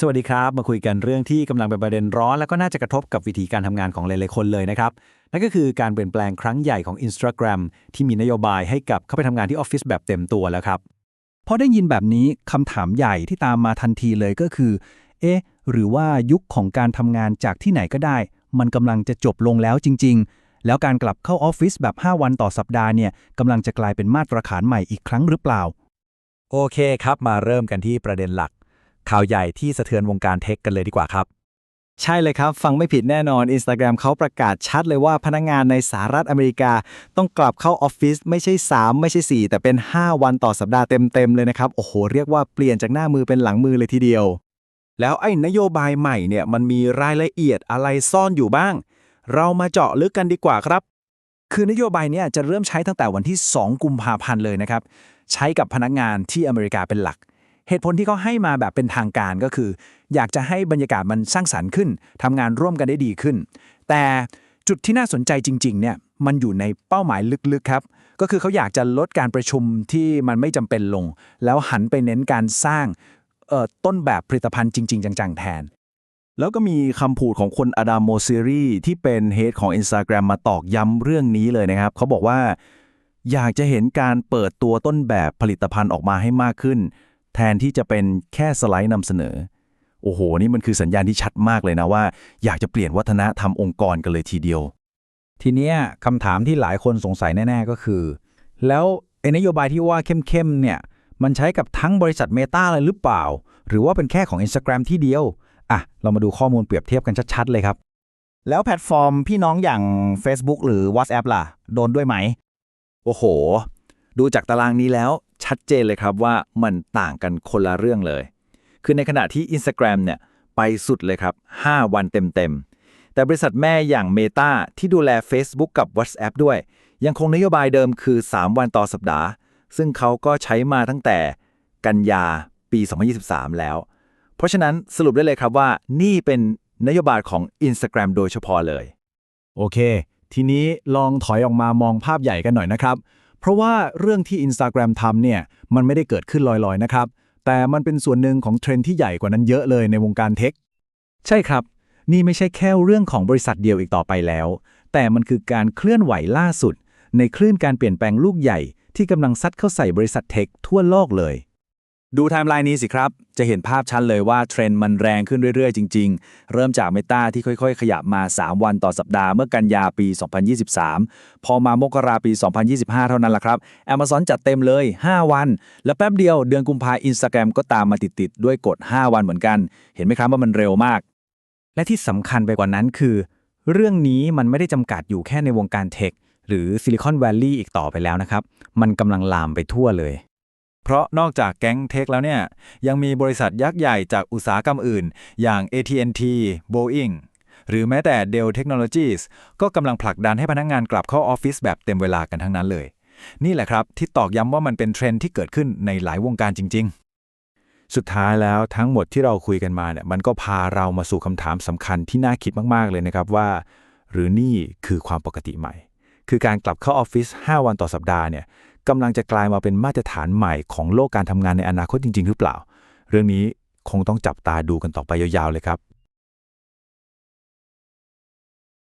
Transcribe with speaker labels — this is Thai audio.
Speaker 1: สวัสดีครับ มาคุยกันเรื่องที่กำลังเป็นประเด็นร้อน แล้วก็น่าจะกระทบกับวิธีการทำงานของหลายๆคนเลยนะครับ นั่นก็คือการเปลี่ยนแปลงครั้งใหญ่ของ Instagram ที่มีนโยบายให้กับเข้าไปทำงานที่ออฟฟิศแบบเต็มตัวแล้วครับ
Speaker 2: พอได้ยินแบบนี้คำถามใหญ่ที่ตามมาทันทีเลยก็คือ เอ๊ะ หรือว่ายุคของการทำงานจากที่ไหนก็ได้ มันกำลังจะจบลงแล้วจริง ๆ แล้วการกลับเข้าออฟฟิศแบบ 5 วันต่อสัปดาห์เนี่ยกำลังจะกลายเป็นมาตรฐานใหม่อีกครั้งหรือเปล่า
Speaker 3: โอเคครับ มาเริ่มกันที่ประเด็นหลัก ข่าวใหญ่ที่สะเทือนวงการเทคกันเลยดีกว่าครับ
Speaker 1: ใช่เลยครับ ฟังไม่ผิดแน่นอน Instagram เขาประกาศชัดเลยว่าพนักงานในสหรัฐอเมริกา ต้องกลับเข้าออฟฟิศไม่ใช่ 3 ไม่ใช่ 4 แต่เป็น 5 วันต่อสัปดาห์เต็ม ๆ เลยนะครับ โอ้โห เรียกว่าเปลี่ยนจากหน้ามือเป็นหลังมือเลยทีเดียว
Speaker 4: แล้วไอ้นโยบายใหม่เนี่ยมันมีรายละเอียดอะไรซ่อนอยู่บ้าง เรามาเจาะลึกกันดีกว่าครับ
Speaker 2: คือนโยบายเนี้จะเริ่มใช้ตั้งแต่วันที่ 2 กุมภาพันธ์เลยนะครับใช้กับพนักงานที่อเมริกาเป็นหลัก เหตุผลที่เขาให้มาแบบเป็นทางการก็คือ อยากจะให้บรรยากาศมันสร้างสรรค์ขึ้นทำงานร่วมกันได้ดีขึ้น แต่จุดที่น่าสนใจจริง ๆ เนี่ย มันอยู่ในเป้าหมายลึกๆ ครับ ก็คือเขาอยากจะลดการประชุมที่มันไม่จำเป็นลง แล้วหันไปเน้นการสร้างต้นแบบผลิตภัณฑ์จริง ๆ จัง ๆ แทน
Speaker 4: แล้วก็มีคำพูดของคนอดามโมซีรีที่เป็นเฮดของ Instagram มาตอกย้ำเรื่องนี้เลยนะครับ เขาบอกว่า อยากจะเห็นการเปิดตัวต้นแบบผลิตภัณฑ์ออกมาให้มากขึ้น แทนที่จะเป็นแค่สไลด์นำเสนอ โอ้โห นี่มันคือสัญญาณที่ชัดมากเลยนะว่า อยากจะเปลี่ยนวัฒนธรรมองค์กรกันเลยทีเดียว
Speaker 3: ทีเนี้ยคำถามที่หลายคนสงสัยแน่ ๆ ก็คือ แล้วไอ้นโยบายที่ว่าเข้มๆเนี่ยมันใช้กับทั้งบริษัทเมตาเลยหรือเปล่า หรือว่าเป็นแค่ของ Instagram ที่เดียว อะ เรามาดูข้อมูลเปรียบเทียบกันชัด ๆ เลยครับ
Speaker 5: แล้วแพลตฟอร์มพี่น้องอย่าง Facebook หรือ WhatsApp ล่ะ โดนด้วยไหม
Speaker 4: โอ้โห ดูจากตารางนี้แล้ว ชัดเจนเลยครับว่ามันต่างกันคนละเรื่องเลย คือในขณะที่ Instagram เนี่ยไปสุดเลยครับ 5 วันเต็มๆ แต่บริษัทแม่อย่าง Meta ที่ดูแล Facebook กับ WhatsApp ด้วย ยังคงนโยบายเดิมคือ 3 วันต่อสัปดาห์ ซึ่งเขาก็ใช้มาตั้งแต่กันยาปี 2023 แล้ว เพราะฉะนั้นสรุปได้เลยครับว่านี่เป็นนโยบายของ Instagram โดยเฉพาะเลย
Speaker 2: โอเค ทีนี้ลองถอยออกมามองภาพใหญ่กันหน่อยนะครับ เพราะว่าเรื่องที่ Instagram ทำเนี่ยมันไม่ได้เกิดขึ้นลอยๆนะครับ แต่มันเป็นส่วนหนึ่งของเทรนด์ที่ใหญ่กว่านั้นเยอะเลยในวงการเทค ใช่ครับ นี่ไม่ใช่แค่เรื่องของบริษัทเดียวอีกต่อไปแล้ว แต่มันคือการเคลื่อนไหวล่าสุด ในคลื่นการเปลี่ยนแปลงลูกใหญ่ที่กำลังซัดเข้าใส่บริษัทเทคทั่วโลกเลย
Speaker 1: ดูไทม์ไลน์นี้สิครับ จะเห็นภาพชัดเลยว่าเทรนด์มันแรงขึ้นเรื่อยๆ จริง ๆ เริ่มจากเมตาที่ค่อยๆ ขยับมา 3 วันต่อสัปดาห์เมื่อกันยาปี 2023 พอมามกราปี 2025 เท่านั้นแหละครับ Amazon จัดเต็มเลย 5 วัน แล้วแป๊บเดียวเดือนกุมภาอินสตาแกรมก็ตามมาติดๆ ด้วยกฎ5วันเหมือนกัน เห็นไหมครับว่ามันเร็วมาก
Speaker 2: และที่สำคัญไปกว่านั้นคือ เรื่องนี้มันไม่ได้จำกัดอยู่แค่ในวงการเทคหรือซิลิคอนแวลลีย์อีกต่อไปแล้วนะครับมันกำลังลามไปทั่วเลย
Speaker 4: เพราะนอกจากแก๊งเทคแล้วเนี่ย ยังมีบริษัทยักษ์ใหญ่จากอุตสาหกรรมอื่น อย่าง AT&T Boeing หรือแม้แต่ Dell Technologies ก็กำลังผลักดันให้พนักงงานกลับเข้าออฟฟิศแบบเต็มเวลากันทั้งนั้นเลย นี่แหละครับ ที่ตอกย้ำว่ามันเป็นเทรนด์ที่เกิดขึ้นในหลายวงการจริง ๆ สุดท้ายแล้วทั้งหมดที่เราคุยกันมาเนี่ยมันก็พาเรามาสู่คำถามสำคัญที่น่าคิดมากๆเลยนะครับว่า หรือนี่คือความปกติใหม่ คือการกลับเข้าออฟฟิศ5วันต่อสัปดาห์เนี่ย กำลังจะกลายมาเป็นมาตรฐานใหม่ของโลกการทำงานในอนาคตจริง ๆ หรือเปล่า เรื่องนี้คงต้องจับตาดูกันต่อไปยาวๆเลยครับ